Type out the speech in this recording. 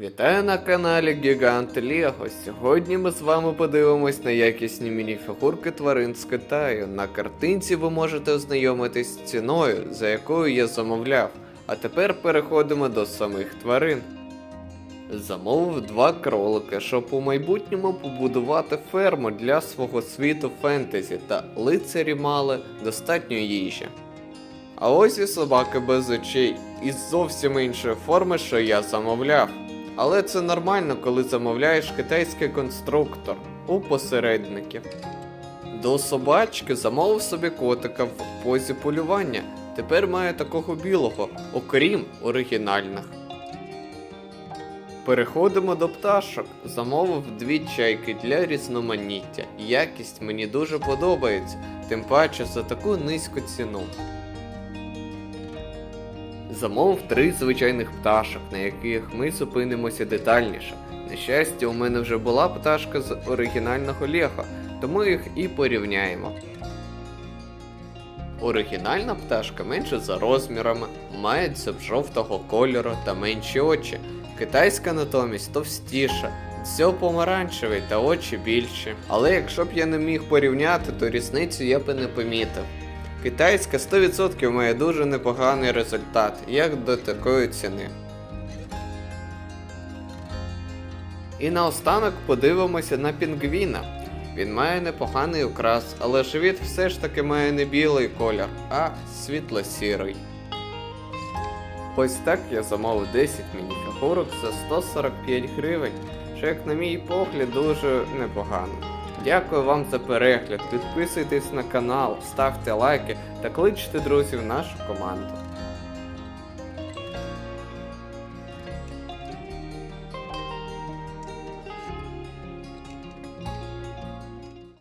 Вітаю на каналі Гігант Лего. Сьогодні ми з вами подивимось на якісні мініфігурки тварин з Китаю. На картинці ви можете ознайомитись з ціною, за якою я замовляв. А тепер переходимо до самих тварин. Замовив два кролики, щоб у майбутньому побудувати ферму для свого світу фентезі та лицарі мали достатньо їжі. А ось і собаки без очей із зовсім іншої форми, що я замовляв. Але це нормально, коли замовляєш китайський конструктор у посередників. До собачки замовив собі котика в позі полювання. Тепер маю такого білого, окрім оригінальних. Переходимо до пташок. Замовив дві чайки для різноманіття. Якість мені дуже подобається, тим паче за таку низьку ціну. Замовив три звичайних пташок, на яких ми зупинимося детальніше. На щастя, у мене вже була пташка з оригінального Лего, тому їх і порівняємо. Оригінальна пташка менша за розмірами, має дзьоб жовтого кольору та менші очі. Китайська натомість товстіша, дзьоб помаранчевий та очі більші. Але якщо б я не міг порівняти, то різницю я би не помітив. Китайська 100% має дуже непоганий результат, як до такої ціни. І наостанок подивимося на пінгвіна. Він має непоганий окрас, але живіт все ж таки має не білий колір, а світло-сірий. Ось так я замовив 10 мініфігурок за 145 гривень, що як на мій погляд дуже непогано. Дякую вам за перегляд, підписуйтесь на канал, ставте лайки та кличте друзів в нашу команду.